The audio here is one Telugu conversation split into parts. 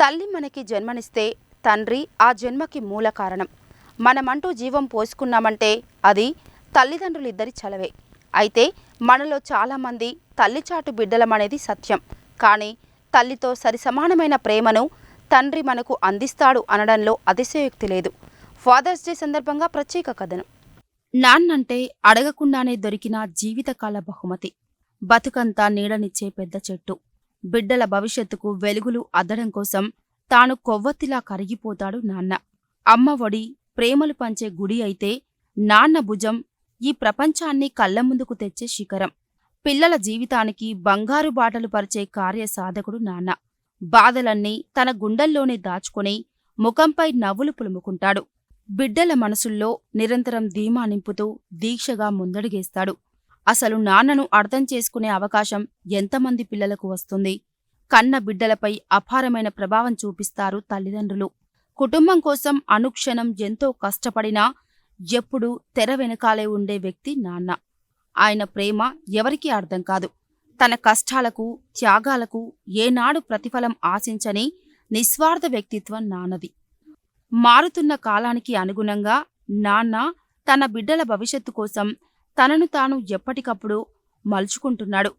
తల్లి మనకి జన్మనిస్తే తండ్రి ఆ జన్మకి మూల కారణం. మనమంటూ జీవం పోసుకున్నామంటే అది తల్లిదండ్రులిద్దరి చలవే. అయితే మనలో చాలామంది తల్లిచాటు బిడ్డలమనేది సత్యం. కానీ తల్లితో సరిసమానమైన ప్రేమను తండ్రి మనకు అందిస్తాడు అనడంలో అతిశయోక్తి లేదు. ఫాదర్స్ డే సందర్భంగా ప్రత్యేక కథనం. నాన్నంటే అడగకుండానే దొరికిన జీవితకాల బహుమతి. బతుకంతా నీడనిచ్చే పెద్ద చెట్టు. బిడ్డల భవిష్యత్తుకు వెలుగులు అద్దడం కోసం తాను కొవ్వొత్తిలా కరిగిపోతాడు నాన్న. అమ్మ ఒడి ప్రేమలు పంచే గుడి అయితే నాన్న భుజం ఈ ప్రపంచాన్ని కళ్ళ ముందుకు తెచ్చే శిఖరం. పిల్లల జీవితానికి బంగారు బాటలు పరిచే కార్యసాధకుడు నాన్న. బాధలన్నీ తన గుండెల్లోనే దాచుకుని ముఖంపై నవ్వులు పులుముకుంటాడు. బిడ్డల మనసుల్లో నిరంతరం ధీమా నింపుతూ దీక్షగా ముందడుగేస్తాడు. అసలు నాన్నను అర్థం చేసుకునే అవకాశం ఎంతమంది పిల్లలకు వస్తుంది? కన్న బిడ్డలపై అపారమైన ప్రభావం చూపిస్తారు తల్లిదండ్రులు. కుటుంబం కోసం అనుక్షణం ఎంతో కష్టపడినా ఎప్పుడూ తెర వెనకాలే ఉండే వ్యక్తి నాన్న. ఆయన ప్రేమ ఎవరికీ అర్థం కాదు. తన కష్టాలకు త్యాగాలకు ఏనాడు ప్రతిఫలం ఆశించని నిస్వార్థ వ్యక్తిత్వం నాన్నది. మారుతున్న కాలానికి అనుగుణంగా నాన్న తన బిడ్డల భవిష్యత్తు కోసం తనను తాను ఎప్పటికప్పుడు మలుచుకుంటున్నాడు.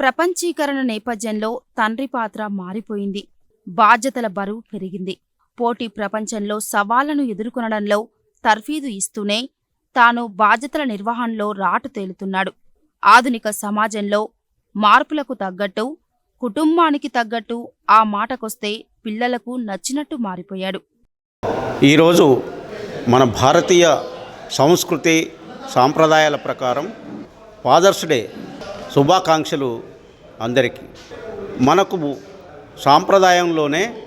ప్రపంచీకరణ నేపథ్యంలో తండ్రి పాత్ర మారిపోయింది. బాధ్యతల బరువు పెరిగింది. పోటీ ప్రపంచంలో సవాళ్ళను ఎదుర్కొనడంలో తర్ఫీదు ఇస్తూనే తాను బాధ్యతల నిర్వహణలో రాటు తేలుతున్నాడు. ఆధునిక సమాజంలో మార్పులకు తగ్గట్టు కుటుంబానికి తగ్గట్టు ఆ మాటకొస్తే పిల్లలకు నచ్చినట్టు మారిపోయాడు. ఈరోజు మన భారతీయ సంస్కృతి సాంప్రదాయాల ప్రకారం ఫాదర్స్ డే శుభాకాంక్షలు అందరికీ. మనకు సాంప్రదాయంలోనే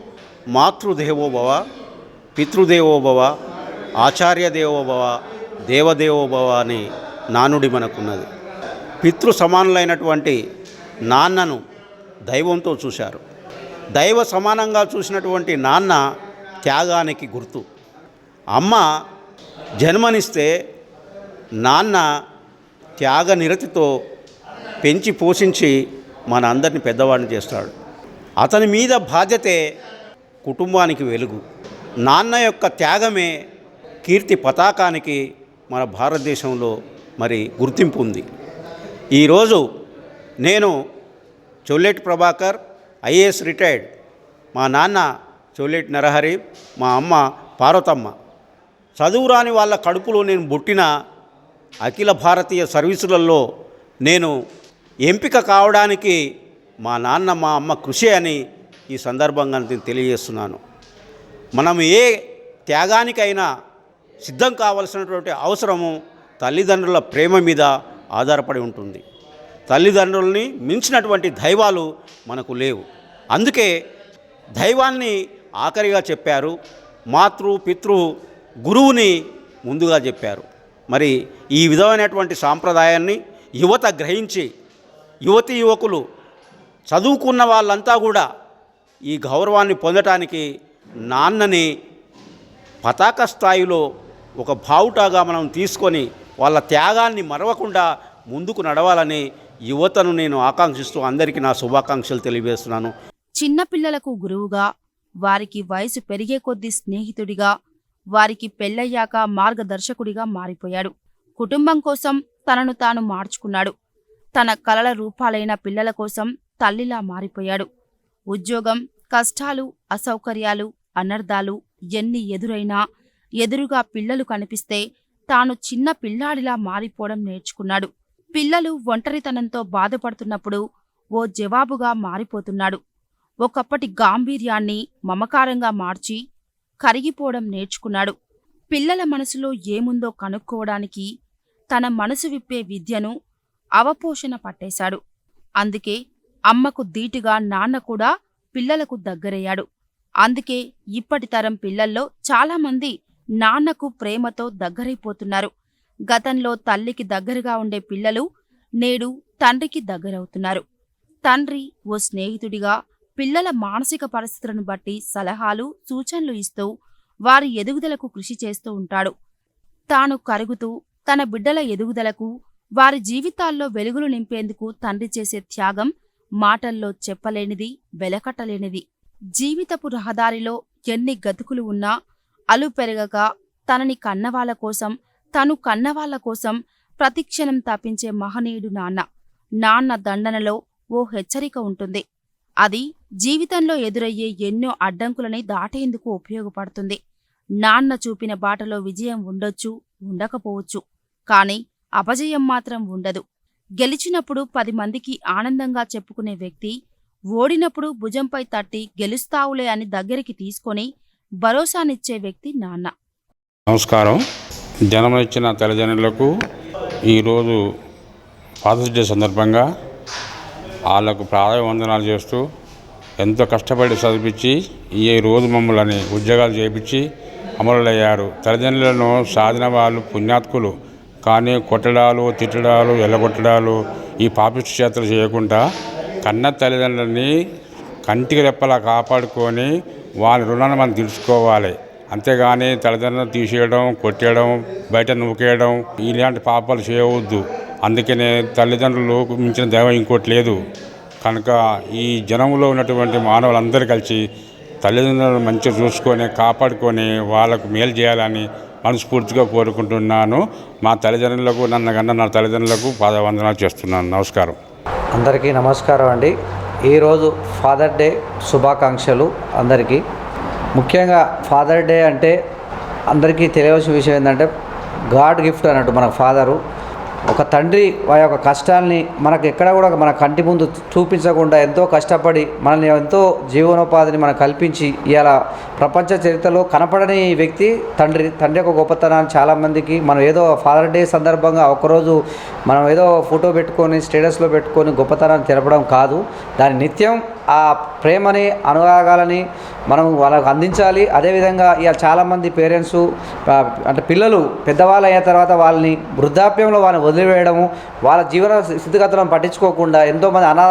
మాతృదేవోభవ పితృదేవోభవ ఆచార్య దేవోభవ దేవదేవోభవ అని నానుడి మనకున్నది. పితృ సమానులైనటువంటి నాన్నను దైవంతో చూశారు. దైవ సమానంగా చూసినటువంటి నాన్న త్యాగానికి గుర్తు. అమ్మ జన్మనిస్తే నాన్న త్యాగ నిరతితో పెంచి పోషించి మన అందరిని పెద్దవాడిని చేస్తాడు. అతని మీద బాధ్యతే కుటుంబానికి వెలుగు. నాన్న యొక్క త్యాగమే కీర్తి పతాకానికి మన భారతదేశంలో మరి గుర్తింపు ఉంది. ఈరోజు నేను చొల్లేటి ప్రభాకర్ ఐఏఎస్ రిటైర్డ్. మా నాన్న చొల్లేటి నరహరి మా అమ్మ పార్వతమ్మ. చదువురాని వాళ్ళ కడుపులో నేను బుట్టిన అఖిల భారతీయ సర్వీసులలో నేను ఎంపిక కావడానికి మా నాన్న మా అమ్మ కృషి అని ఈ సందర్భంగా నేను తెలియజేస్తున్నాను. మనం ఏ త్యాగానికైనా సిద్ధం కావలసినటువంటి అవసరము తల్లిదండ్రుల ప్రేమ మీద ఆధారపడి ఉంటుంది. తల్లిదండ్రుల్ని మించినటువంటి దైవాలు మనకు లేవు. అందుకే దైవాన్ని ఆఖరిగా చెప్పారు మాతృ పితృ గురువుని ముందుగా చెప్పారు. మరి ఈ విధమైనటువంటి సాంప్రదాయాన్ని యువత గ్రహించి యువతి యువకులు చదువుకున్న వాళ్ళంతా కూడా ఈ గౌరవాన్ని పొందటానికి నాన్నని పతాక స్థాయిలో ఒక బావుటాగా మనం తీసుకొని వాళ్ళ త్యాగాన్ని మరవకుండా ముందుకు నడవాలని యువతను నేను ఆకాంక్షిస్తూ అందరికీ నా శుభాకాంక్షలు తెలియజేస్తున్నాను. చిన్నపిల్లలకు గురువుగా వారికి వయసు పెరిగే కొద్దీ స్నేహితుడిగా వారికి పెళ్ళయ్యాక మార్గదర్శకుడిగా మారిపోయాడు. కుటుంబం కోసం తనను తాను మార్చుకున్నాడు. తన కలల రూపాలైన పిల్లల కోసం తల్లిలా మారిపోయాడు. ఉద్యోగం కష్టాలు అసౌకర్యాలు అనర్థాలు ఎన్ని ఎదురైనా ఎదురుగా పిల్లలు కనిపిస్తే తాను చిన్న పిల్లాడిలా మారిపోవడం నేర్చుకున్నాడు. పిల్లలు ఒంటరితనంతో బాధపడుతున్నప్పుడు ఓ జవాబుగా మారిపోతున్నాడు. ఒకప్పటి గాంభీర్యాన్ని మమకారంగా మార్చి కరిగిపోవడం నేర్చుకున్నాడు. పిల్లల మనసులో ఏముందో కనుక్కోవడానికి తన మనసు విప్పే విద్యను అవపోషణ పట్టేశాడు. అందుకే అమ్మకు ధీటుగా నాన్న కూడా పిల్లలకు దగ్గరయ్యాడు. అందుకే ఇప్పటి తరం పిల్లల్లో చాలామంది నాన్నకు ప్రేమతో దగ్గరైపోతున్నారు. గతంలో తల్లికి దగ్గరగా ఉండే పిల్లలు నేడు తండ్రికి దగ్గరవుతున్నారు. తండ్రి ఓ స్నేహితుడిగా పిల్లల మానసిక పరిస్థితులను బట్టి సలహాలు సూచనలు ఇస్తూ వారి ఎదుగుదలకు కృషి చేస్తూ ఉంటాడు. తాను కరుగుతూ తన బిడ్డల ఎదుగుదలకు వారి జీవితాల్లో వెలుగులు నింపేందుకు తండ్రి చేసే త్యాగం మాటల్లో చెప్పలేనిది వెలకట్టలేనిది. జీవితపు రహదారిలో ఎన్ని గతుకులు ఉన్నా అలు పెరగక తనని కన్నవాళ్ళ కోసం తను కన్నవాళ్ళ కోసం ప్రతిక్షణం తప్పించే మహనీయుడు నాన్న. నాన్న దండనలో ఓ హెచ్చరిక ఉంటుంది. అది జీవితంలో ఎదురయ్యే ఎన్నో అడ్డంకులని దాటేందుకు ఉపయోగపడుతుంది. నాన్న చూపిన బాటలో విజయం ఉండొచ్చు ఉండకపోవచ్చు. కానీ అపజయం మాత్రం ఉండదు. గెలిచినప్పుడు పది మందికి ఆనందంగా చెప్పుకునే వ్యక్తి ఓడినప్పుడు భుజంపై తట్టి గెలుస్తావులే అని దగ్గరికి తీసుకొని భరోసానిచ్చే వ్యక్తి నాన్న. నమస్కారం. జన్మనిచ్చిన తల్లిదండ్రులకు ఈరోజు ఫాదర్స్ డే సందర్భంగా వాళ్ళకు ప్రాధాన్య వందనాలు చేస్తూ ఎంతో కష్టపడి చదివించి ఈ రోజు మమ్మల్ని ఉద్యోగాలు చేయించి అమరులయ్యారు. తల్లిదండ్రులను సాధిన వాళ్ళు పుణ్యాత్కులు. కానీ కొట్టడాలు తిట్టడాలు ఎల్లగొట్టడాలు ఈ పాపిష్టి చేతలు చేయకుండా కన్న తల్లిదండ్రులని కంటికి రెప్పలా కాపాడుకొని వాళ్ళ రుణాన్ని మనం తీర్చుకోవాలి. అంతేగాని తల్లిదండ్రులను తీసేయడం కొట్టేయడం బయట నూకేయడం ఇలాంటి పాపాలు చేయవద్దు. అందుకనే తల్లిదండ్రులు మించిన దైవం ఇంకోటి లేదు. కనుక ఈ జనంలో ఉన్నటువంటి మానవులందరూ కలిసి తల్లిదండ్రులను మంచిగా చూసుకొని కాపాడుకొని వాళ్ళకు మేలు చేయాలని మనస్ఫూర్తిగా కోరుకుంటున్నాను. మా తల్లిదండ్రులకు నన్ను కన్నా నా తల్లిదండ్రులకు పాదవందనాలు చేస్తున్నాను. నమస్కారం. అందరికీ నమస్కారం అండి. ఈరోజు ఫాదర్ డే శుభాకాంక్షలు అందరికీ. ముఖ్యంగా ఫాదర్ డే అంటే అందరికీ తెలియవలసిన విషయం ఏంటంటే గాడ్ గిఫ్ట్ అన్నట్టు మన ఫాదరు ఒక తండ్రి వారి యొక్క కష్టాల్ని మనకు ఎక్కడ కూడా మన కంటి ముందు చూపించకుండా ఎంతో కష్టపడి మనల్ని ఎంతో జీవనోపాధిని మనకు కల్పించి ఇలా ప్రపంచ చరిత్రలో కనపడని వ్యక్తి తండ్రి తండ్రి యొక్క గొప్పతనాన్ని చాలామందికి మనం ఏదో ఫాదర్ డే సందర్భంగా ఒకరోజు మనం ఏదో ఫోటో పెట్టుకొని స్టేటస్లో పెట్టుకొని గొప్పతనాన్ని తెలపడం కాదు. దాని నిత్యం ఆ ప్రేమని అనురాగాలని మనం వాళ్ళకు అందించాలి. అదేవిధంగా ఇక చాలామంది పేరెంట్స్ అంటే పిల్లలు పెద్దవాళ్ళు అయిన తర్వాత వాళ్ళని వృద్ధాప్యంలో వాళ్ళని వదిలివేయడము వాళ్ళ జీవన స్థితిగతులను పట్టించుకోకుండా ఎంతోమంది అనా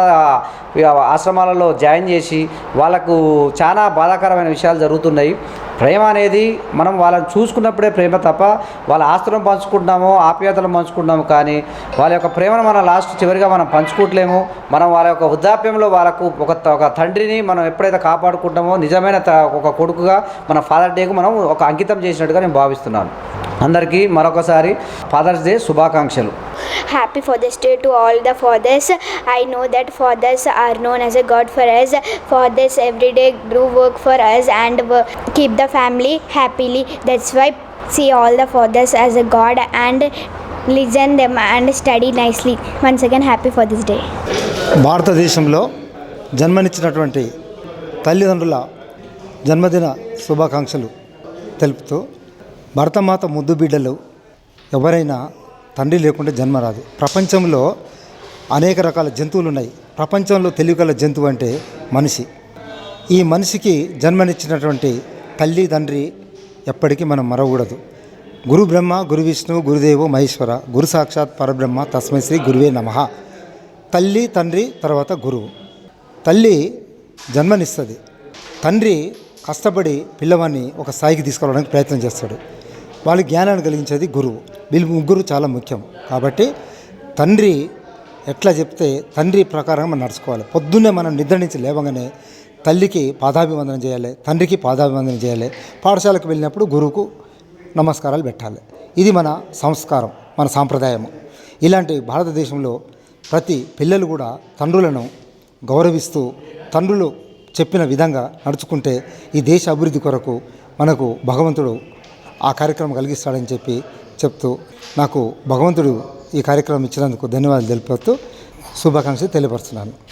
ఆశ్రమాలలో జాయిన్ చేసి వాళ్ళకు చాలా బాధాకరమైన విషయాలు జరుగుతున్నాయి. ప్రేమ అనేది మనం వాళ్ళని చూసుకున్నప్పుడే ప్రేమ తప్ప వాళ్ళ ఆస్తులను పంచుకుంటున్నామో ఆప్యాయతలను పంచుకుంటున్నాము కానీ వాళ్ళ యొక్క ప్రేమను మనం లాస్ట్ చివరిగా మనం పంచుకోవట్లేము. మనం వాళ్ళ యొక్క వృద్ధాప్యంలో వాళ్ళకు ఒక ఒక తండ్రిని మనం ఎప్పుడైతే కాపాడుకుంటామో నిజమైన త- ఒక కొడుకుగా మన ఫాదర్ డేకు మనం ఒక అంకితం చేసినట్టుగా నేను భావిస్తున్నాను. అందరికీ మరొకసారి ఫాదర్స్ డే శుభాకాంక్షలు. Happy Father's Day to all the fathers I know that fathers are known as a god for us fathers every day do work for us and keep the family happily that's why see all the fathers as a god and listen them and study nicely once again happy for this day భారతదేశంలో జన్మనిచ్చినటువంటి తల్లిదండ్రుల జన్మదిన శుభాకాంక్షలు తెలుపుతూ భరతమాత ముద్దు బిడ్డలు ఎవరైనా తండ్రి లేకుంటే జన్మ రాదు. ప్రపంచంలో అనేక రకాల జంతువులు ఉన్నాయి ప్రపంచంలో తెలివిగల జంతువు అంటే మనిషి. ఈ మనిషికి జన్మనిచ్చినటువంటి తల్లి తండ్రి ఎప్పటికీ మనం మరవకూడదు. గురు బ్రహ్మ గురు విష్ణు గురుదేవు మహేశ్వర గురు సాక్షాత్ పరబ్రహ్మ తస్మై శ్రీ గురువే నమః. తల్లి తండ్రి తర్వాత గురువు. తల్లి జన్మనిస్తుంది. తండ్రి కష్టపడి పిల్లవాడిని ఒక స్థాయికి తీసుకురావడానికి ప్రయత్నం చేస్తాడు. వాళ్ళ జ్ఞానాన్ని కలిగించేది గురువు. వీళ్ళు ముగ్గురు చాలా ముఖ్యం. కాబట్టి తండ్రి ఎట్లా చెప్తే తండ్రి ప్రకారం మనం నడుచుకోవాలి. పొద్దున్నే మనం నిద్ర నుంచి లేవగానే తల్లికి పాదాభివందనం చేయాలి తండ్రికి పాదాభివందనం చేయాలి. పాఠశాలకు వెళ్ళినప్పుడు గురువుకు నమస్కారాలు పెట్టాలి. ఇది మన సంస్కారం మన సాంప్రదాయము. ఇలాంటి భారతదేశంలో ప్రతి పిల్లలు కూడా తండ్రులను గౌరవిస్తూ తండ్రులు చెప్పిన విధంగా నడుచుకుంటే ఈ దేశ అభివృద్ధి కొరకు మనకు భగవంతుడు ఆ కార్యక్రమం కలిగిస్తాడని చెప్పి చెప్తూ నాకు భగవంతుడు ఈ కార్యక్రమం ఇచ్చినందుకు ధన్యవాదాలు తెలిపేస్తూ శుభాకాంక్షలు తెలియపరుస్తున్నాను.